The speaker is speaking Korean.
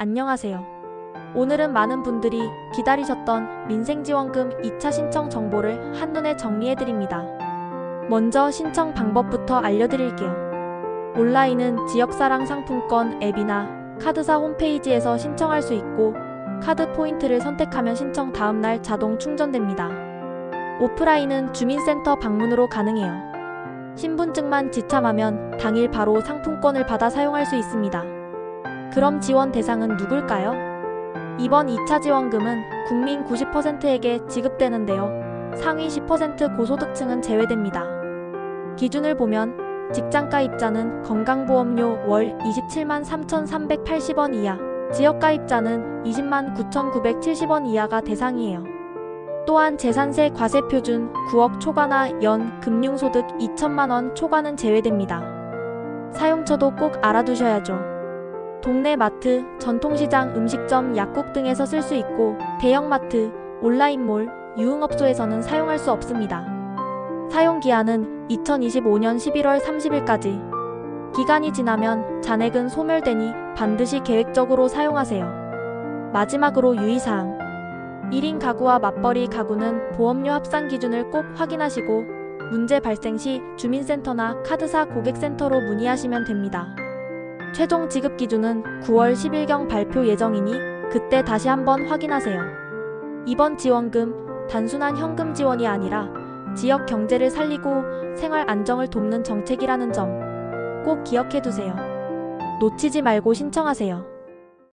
안녕하세요. 오늘은 많은 분들이 기다리셨던 민생지원금 2차 신청 정보를 한눈에 정리해드립니다. 먼저 신청 방법부터 알려드릴게요. 온라인은 지역사랑 상품권 앱이나 카드사 홈페이지에서 신청할 수 있고 카드 포인트를 선택하면 신청 다음날 자동 충전됩니다. 오프라인은 주민센터 방문으로 가능해요. 신분증만 지참하면 당일 바로 상품권을 받아 사용할 수 있습니다. 그럼 지원 대상은 누굴까요? 이번 2차 지원금은 국민 90%에게 지급되는데요. 상위 10% 고소득층은 제외됩니다. 기준을 보면 직장가입자는 건강보험료 월 27만 3,380원 이하, 지역가입자는 20만 9,970원 이하가 대상이에요. 또한 재산세 과세 표준 9억 초과나 연 금융소득 2천만 원 초과는 제외됩니다. 사용처도 꼭 알아두셔야죠. 동네 마트, 전통시장, 음식점, 약국 등에서 쓸 수 있고 대형마트, 온라인몰, 유흥업소에서는 사용할 수 없습니다. 사용 기한은 2025년 11월 30일까지. 기간이 지나면 잔액은 소멸되니 반드시 계획적으로 사용하세요. 마지막으로 유의사항. 1인 가구와 맞벌이 가구는 보험료 합산 기준을 꼭 확인하시고 문제 발생 시 주민센터나 카드사 고객센터로 문의하시면 됩니다. 최종 지급 기준은 9월 10일경 발표 예정이니 그때 다시 한번 확인하세요. 이번 지원금 단순한 현금 지원이 아니라 지역 경제를 살리고 생활 안정을 돕는 정책이라는 점 꼭 기억해 두세요. 놓치지 말고 신청하세요.